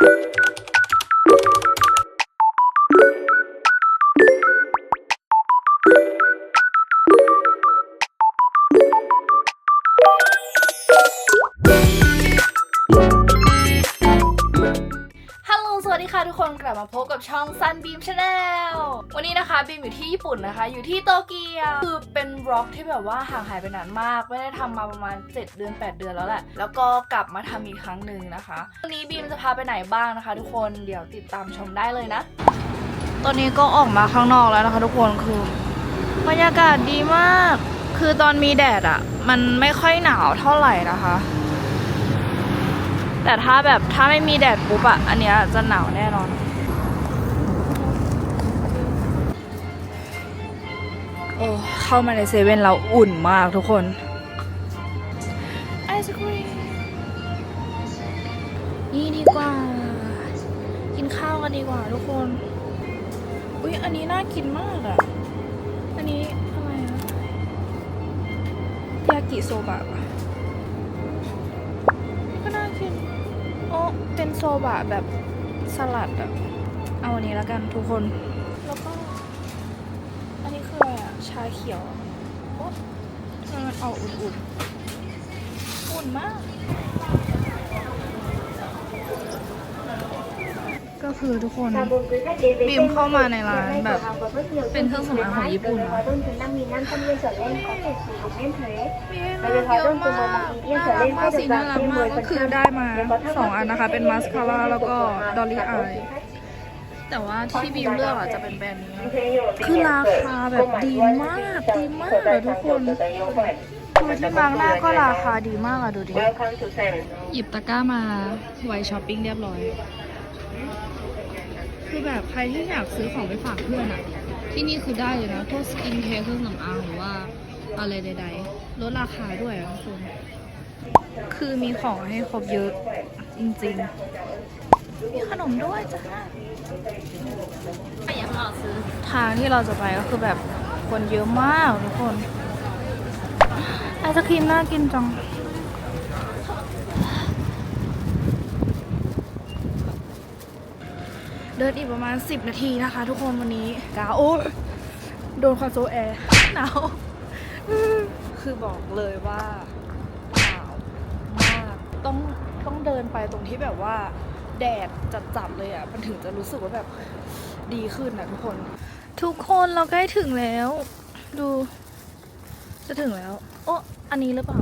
ฮัลโหล สวัสดีค่ะทุกคนกลับมาพบกับช่อง Sun Beam Channel วันนี้นะคะบีมอยู่ที่ญี่ปุ่นนะคะ อยู่ที่โตเกียวคือเป็นร็อกที่แบบว่าห่างหายไปนานมาก ไม่ได้ทำมาประมาณ 7 เดือน 8 เดือนแล้วแหละ แล้วก็กลับมาทำอีกครั้งหนึ่งนะคะ วันนี้บีมจะพาไปไหนบ้างนะคะ ทุกคนเดี๋ยวติดตามชมได้เลยนะ ตอนนี้ก็ออกมาข้างนอกแล้วนะคะ ทุกคนคือบรรยากาศดีมาก คือตอนมีแดดอะ่ะ มันไม่ค่อยหนาวเท่าไหร่นะคะ แต่ถ้าแบบถ้าไม่มีแดดปุ๊บอะอันเนี้ยจะหนาวแน่นอน โอ้เข้ามาในเซเว่นเราอุ่นมากทุกคนไอศครีมนี่ดีกว่า กินข้าวกันดีกว่าทุกคน อุ๊ยอันนี้น่ากินมากอะอันนี้อะไรอะยากิโซบะปะก็น่ากินโอ้เป็นโซบะแบบสลัดอะเอาอันนี้แล้วกันทุกคน ชาเขียวอะโอ้ทำไมมันออกอุ่นๆ อุ่นมาก ก็คือทุกคนบีมเข้ามาในร้านแบบ เป็นเครื่องสำอางของญี่ปุ่นเหรอมีน่ารักเยอะมากน่ารักมากสีน่ารักมากก็คือได้มาสองอันนะคะ เป็นมาสคาร่าแล้วก็ดอลลี่อาย แต่ว่าที่บีมเลือกอะจะเป็นแบรนด์นี้นะคือราคาแบบดีมากดีมากเลยทุกคนคือที่บางหน้าก็ราคาดีมากอะดูดิ หยิบตะกร้ามาไว้ช้อปปิ้งเรียบร้อย คือแบบใครที่อยากซื้อของไปฝากเพื่อนอะที่นี่คือได้เลยนะพวกสกินแคร์เครื่องสำอางหรือว่าอะไรใดๆลดราคาด้วยอะทุกคนคือมีของให้ครบเยอะจริงๆ มีขนมด้วยจ้าทางที่เราจะไปก็คือแบบคนเยอะมากทุกคนไอศครีมน่ากินจังเดินอีกประมาณ 10 นาทีนะคะ ทุกคนวันนี้กาโอ้ยโดนคอนโซลแอร์หนาวคือบอกเลยว่าหนาวมากต้องต้องเดินไปตรงที่แบบว่า แดดจัดๆเลยอะ มันถึงจะรู้สึกว่าแบบดีขึ้นนะทุกคน ทุกคนเราใกล้ถึงแล้ว ดู จะถึงแล้ว โอ้อันนี้หรือเปล่า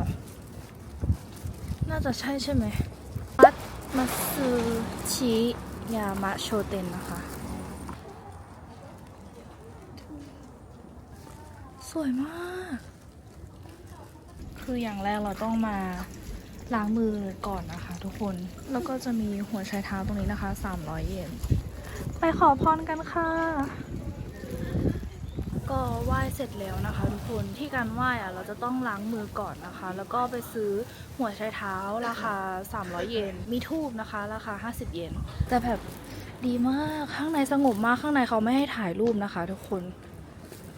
น่าจะใช่ใช่ไหมวัดมาซูชิยามะโชเตนนะคะ สวยมาก คืออย่างแรกเราต้องมา ล้างมือก่อนนะคะทุกคน แล้วก็จะมีหัวไชเท้าตรงนี้นะคะ 300 เยน ไปขอพรกันค่ะ ก็ไหว้เสร็จแล้วนะคะ ทุกคน ที่การไหว้อะเราจะต้องล้างมือก่อนนะคะ แล้วก็ไปซื้อหัวไชเท้าราคา 300 เยน มีทูบนะคะ ราคา 50 เยน แต่แบบดีมาก ข้างในสงบมาก ข้างในเขาไม่ให้ถ่ายรูปนะคะ ทุกคน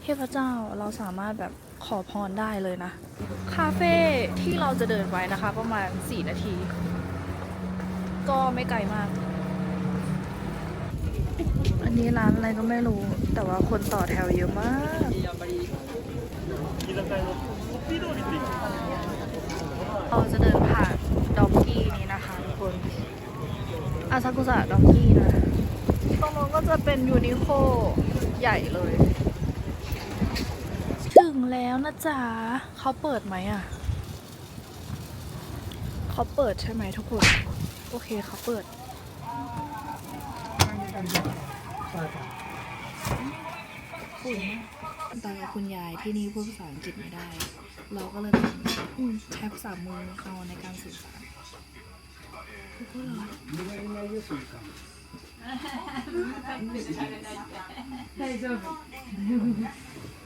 เทพเจ้าเราสามารถแบบ ขอพรได้เลยนะ คาเฟ่ที่เราจะเดินไว้นะคะ ประมาณ 4 นาที ก็ไม่ไกลมาก อันนี้ร้านอะไรก็ไม่รู้ แต่ว่าคนต่อแถวเยอะมาก เราจะเดินผ่านด็อกกี้นี้นะคะทุกคน อาซากุสะด็อกกี้นะ ตรงนู้นก็จะเป็นยูนิโคใหญ่เลย งแล้วนะจ๊ะเขาเปิดไหมอะเขาเปิดใช่ไหมทุกคน โอเคเขาเปิดฝุ่นตากับคุณยายที่นี่พูดภาษาอังกฤษไม่ได้ เราก็เลยต้องอืมใช้ภาษามือเอาในการสื่อสารทุกคนเหรอ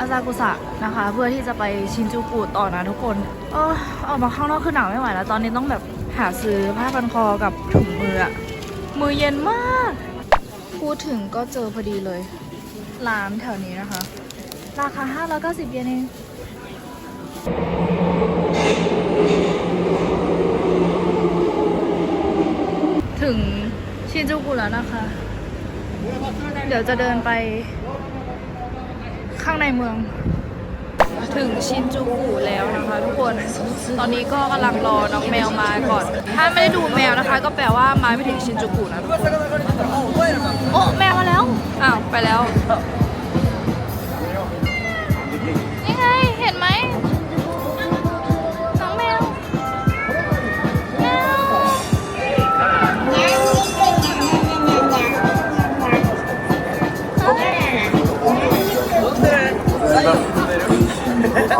อาซากุสะนะคะ เพื่อที่จะไปชินจูกุต่อนะทุกคนเออออกมาข้างนอกคือหนาวไม่ไหวแล้ว ตอนนี้ต้องแบบหาซื้อผ้าพันคอกับถุงมืออะมือเย็นมาก พูดถึงก็เจอพอดีเลย ร้านแถวนี้นะคะ ราคา 590 เยนเองถึงชินจูกุแล้วนะคะ เดี๋ยวจะเดินไป ข้างในเมือง ถึงชินจูกุแล้วนะคะ ทุกคน ตอนนี้ก็กำลังรอน้องแมวมาก่อน ถ้าไม่ได้ดูแมวนะคะ ก็แปลว่ามาไม่ถึงชินจูกุนะทุกคนโอ้แมวมาแล้ว อ้าวไปแล้ว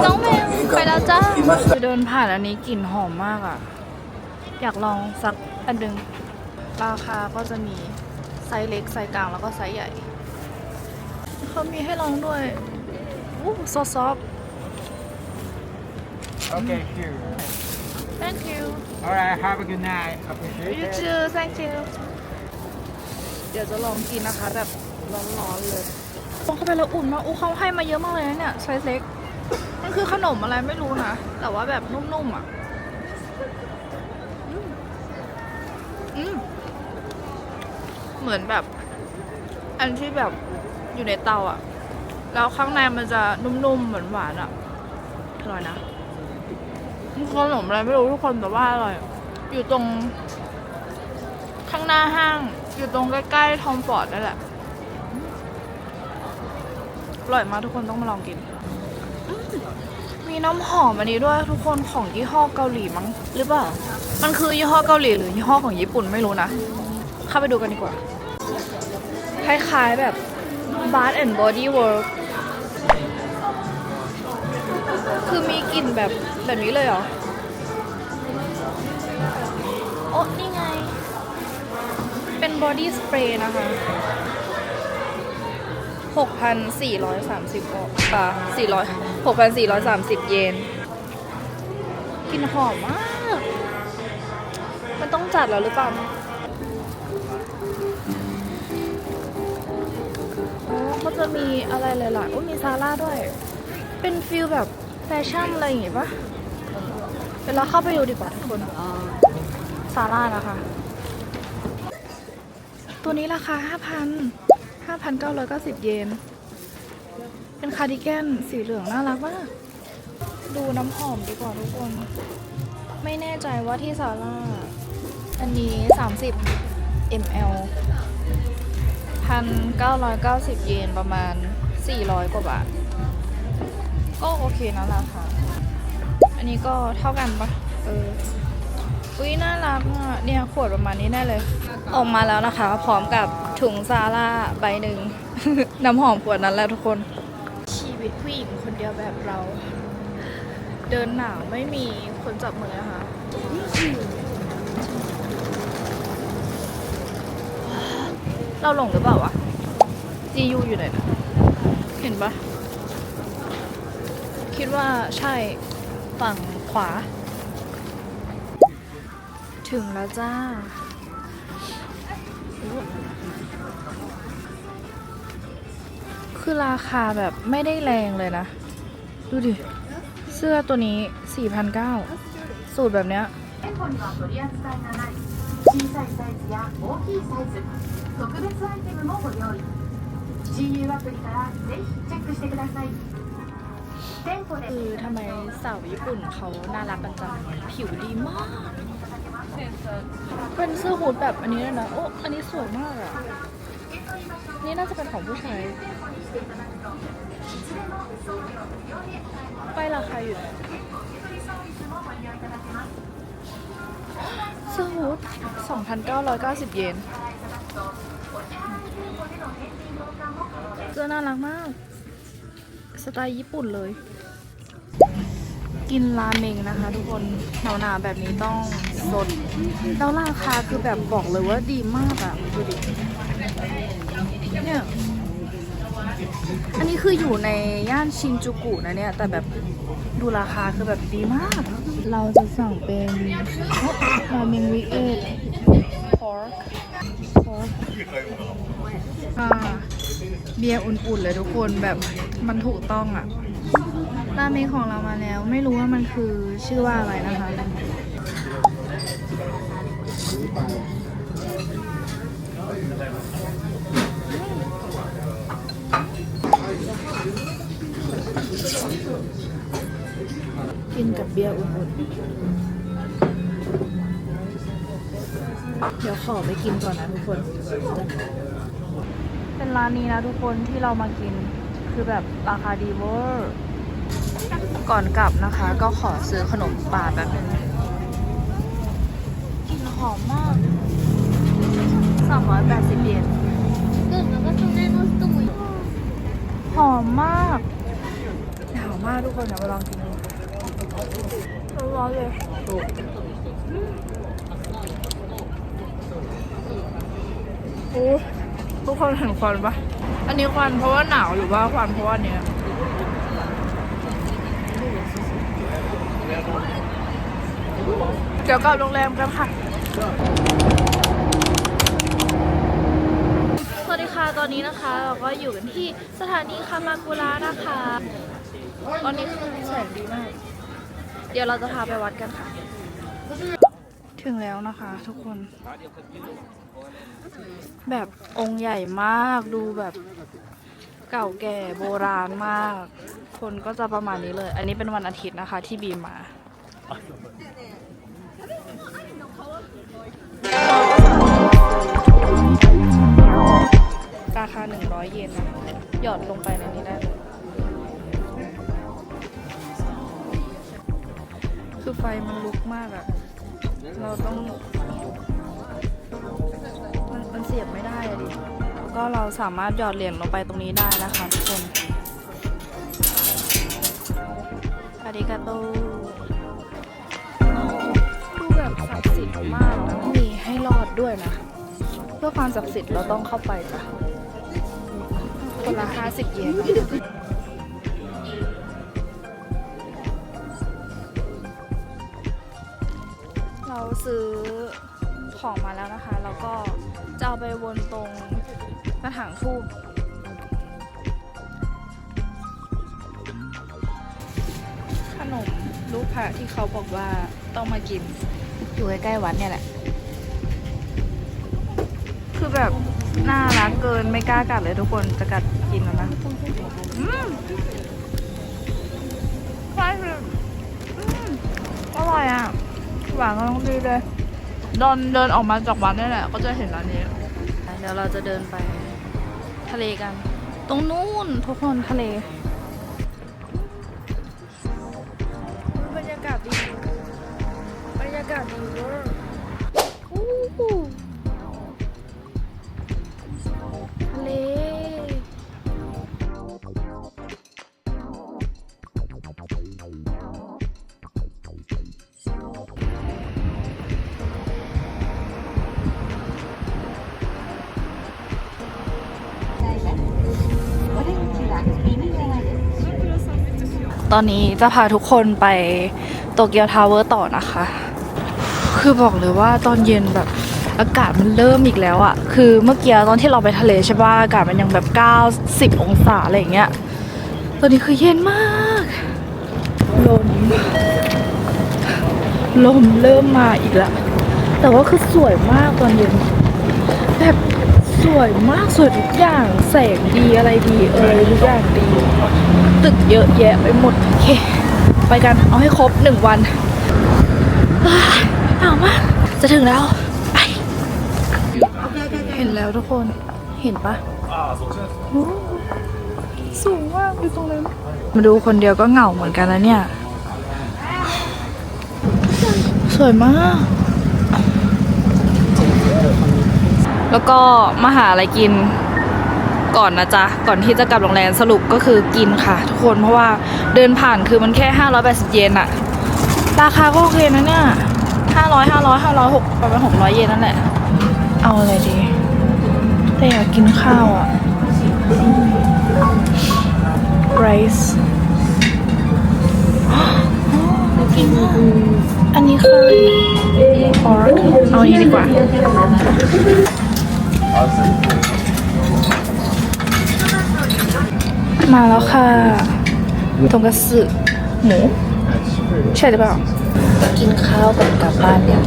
น้องแมวไปแล้วจ้าเดินผ่านอันนี้กลิ่นหอมมากอะ อยากลองสักอันหนึ่งราคาก็จะมีไซส์เล็กไซส์กลางแล้วก็ไซส์ใหญ่ เขามีให้ลองด้วยอู้ซอฟซอฟ Okay, here. thank you Alright, have a good night. Appreciate you it. too thank you เดี๋ยวจะลองกินนะคะแบบร้อนๆเลยลองเข้าไปแล้วอุ่นมากอู้เขาให้มาเยอะมากเลยนะเนี่ยไซส์เล็ก มันคือขนมอะไรไม่รู้นะ แต่ว่าแบบนุ่มๆอะ อืม เหมือนแบบ อันที่แบบอยู่ในเตาอะ แล้วข้างในมันจะนุ่มๆเหมือนหวานๆอะ อร่อยนะขนมอะไรไม่รู้ทุกคนแต่ว่าอร่อย อยู่ตรง ข้างหน้าห้าง อยู่ตรงใกล้ๆทอมฟอร์ดนั่นแหละ อร่อยมากทุกคนต้องมาลองกิน มีน้ำหอมอันนี้ด้วยทุกคนของยี่ห้อเกาหลีมั้งหรือเปล่า มันคือยี่ห้อเกาหลีหรือยี่ห้อของญี่ปุ่นไม่รู้นะ เข้าไปดูกันดีกว่า คล้ายๆแบบ Bath and Body Work คือมีกลิ่นแบบแบบนี้เลยเหรอ โอ้นี่ไง เป็นบอดี้สเปรย์นะคะ 6,430อ่า400 6,430 เยนกลิ่นหอมมาก มันต้องจัดแล้วหรือเปล่าโอ้ก็จะมีอะไรหลายๆโอ้มีซาร่าด้วย เป็นฟิลแบบแฟชั่นอะไรอย่างงี้ปะเดี๋ยวเราเข้าไปดูดีกว่าทุกคนซาร่านะคะ ตัวนี้ราคา 5,000 5,990 เยน เป็นคาร์ดิแกนสีเหลืองน่ารักมาก ดูน้ำหอมดีกว่าทุกคน ไม่แน่ใจว่าที่ซาร่า อันนี้ 30 ml 1,990 เยนประมาณ 400 กว่าบาท ก็โอเคนะราคา อันนี้ก็เท่ากันปะเอออุ้ยน่ารักอะเนี่ยขวดประมาณนี้แน่เลย ออกมาแล้วนะคะ พร้อมกับ ถุงซาร่าใบหนึ่ง น้ำหอมขวดนั้นแหละทุกคน ชีวิตผู้หญิงคนเดียวแบบเรา เดินหนาวไม่มีคนจับมือนะคะเราหลงหรือเปล่าวะ GU อยู่ไหนนะเห็นปะคิดว่าใช่ฝั่งขวา ถึงแล้วจ้า คือราคาแบบไม่ได้แรงเลยนะ ดูดิ เสื้อตัวนี้ 4,900 สูตรแบบเนี้ยคือทำไมสาวญี่ปุ่นเขาน่ารักกันจังผิวดีมาก เป็นเสื้อฮูดแบบอันนี้เลยนะ โอ้ อันนี้สวยมากอะนี่น่าจะเป็นของผู้ชาย ไปราคาอยู่ไหนเสื้อฮูด2,990 เยนเสื้อน่ารักมาก สไตล์ญี่ปุ่นเลย กินราเมงนะคะทุกคนหนาวหนาแบบนี้ต้องสดแล้วราคาคือแบบบอกเลยว่าดีมากอะดูดิ อันนี้คืออยู่ในย่านชินจูกุนะเนี่ย แต่แบบดูราคาคือแบบดีมาก เราจะสั่งเป็นราเมงวิเอท pork pork อ่าเบียร์อุ่นๆเลยทุกคนแบบมันถูกต้องอะราเมงของเรามาแล้ว ไม่รู้ว่ามันคือชื่อว่าอะไรนะคะี้ยอุบุดเดี๋ยวขอไปกินก่อนนะทุกคน เป็นร้านนี้นะทุกคนที่เรามากินคือแบบราคาดีเวอร์ก่อนกลับนะคะ ก็ขอซื้อขนมป่าแบบนึงกลิ่นหอมมาก 380เยนกินแล้วก็ต้องแน่นตุ้ยหอมมากหนาวมากทุกคนเดี๋ยวไปลองกินดู ร้อนเลยโอ้ทุกคนเห็นควันปะอันนี้ควันเพราะว่าหนาวหรือว่าควันเพราะว่าเนี้ยเดี๋ยวกลับโรงแรมกันค่ะ สวัสดีค่ะ ตอนนี้นะคะเราก็อยู่กันที่สถานีคามากุระนะคะ ตอนนี้คือแสงดีมาก เดี๋ยวเราจะพาไปวัดกันค่ะ ถึงแล้วนะคะทุกคน แบบองค์ใหญ่มากดูแบบเก่าแก่โบราณมาก คนก็จะประมาณนี้เลย อันนี้เป็นวันอาทิตย์นะคะที่บีมมารา สามารถหยอดเหรียญลงไปตรงนี้ได้นะคะทุกคนอาริกาโตดูแบบศักดิ์สิทธิ์มากนะมีให้รอดด้วยนะ เพื่อความศักดิ์สิทธิ์เราต้องเข้าไปจ้ะคนละห้าสิบเยนเราซื้อของมาแล้วนะคะ แล้วก็จะเอาไปวนตรง กระถางทูบขนมลูกพระที่เขาบอกว่าต้องมากิน อยู่ใกล้ๆวัดเนี่ยแหละ คือแบบน่ารักเกินไม่กล้ากัดเลยทุกคนจะกัดกินแล้วนะอืมใช่คืออร่อยอะ หวานกำลังดีเลยเดินเดินออกมาจากวัดนี่แหละ ก็จะเห็นร้านนี้ เดี๋ยวเราจะเดินไป ทะเลกัน ตรงนู้นทุกคนทะเล ตอนนี้จะพาทุกคนไปโตเกียวทาวเวอร์ต่อนะคะ คือบอกเลยว่าตอนเย็นแบบอากาศมันเริ่มอีกแล้วอะคือเมื่อกี้ตอนที่เราไปทะเลใช่ป่ะอากาศมันยังแบบ 90 องศาอะไรอย่างเงี้ย ตอนนี้คือเย็นมากลมลมเริ่มมาอีกแล้วแต่ว่าคือสวยมากตอนเย็นแบบ สวยมากสวยทุกอย่างแสงดีอะไรดีเออทุกอย่างดี ตึกเยอะแยะไปหมดโอเค ไปกันเอาให้ครบหนึ่งวันหนาวมากจะถึงแล้วไปเห็นแล้วทุกคนเห็นปะสูงมากอยู่ตรงนั้นมาดูคนเดียวก็เหงาเหมือนกันแล้วเนี่ย สวยมาก แล้วก็มาหาอะไรกินก่อนนะจ๊ะ ก่อนที่จะกลับโรงแรมสรุปก็คือกินค่ะ ทุกคนเพราะว่าเดินผ่านคือมันแค่ 580 เยนอะราคาก็โอเคนะเนี่ยห้าร้อยห้าร้อยห้าร้อยหกประมาณหกร้อยเยนนั่นแหละ เอาอะไรดี แต่อยากกินข้าวอะ rice อันนี้คือ pork เอาอันนี้ดีกว่า มาแล้วค่ะทงกัตสึหมู ใช่หรือเปล่า กินข้าวกันกลับบ้านเนี่ย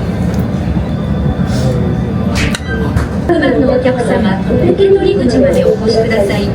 普段のお客様、受け取り口までお越しください。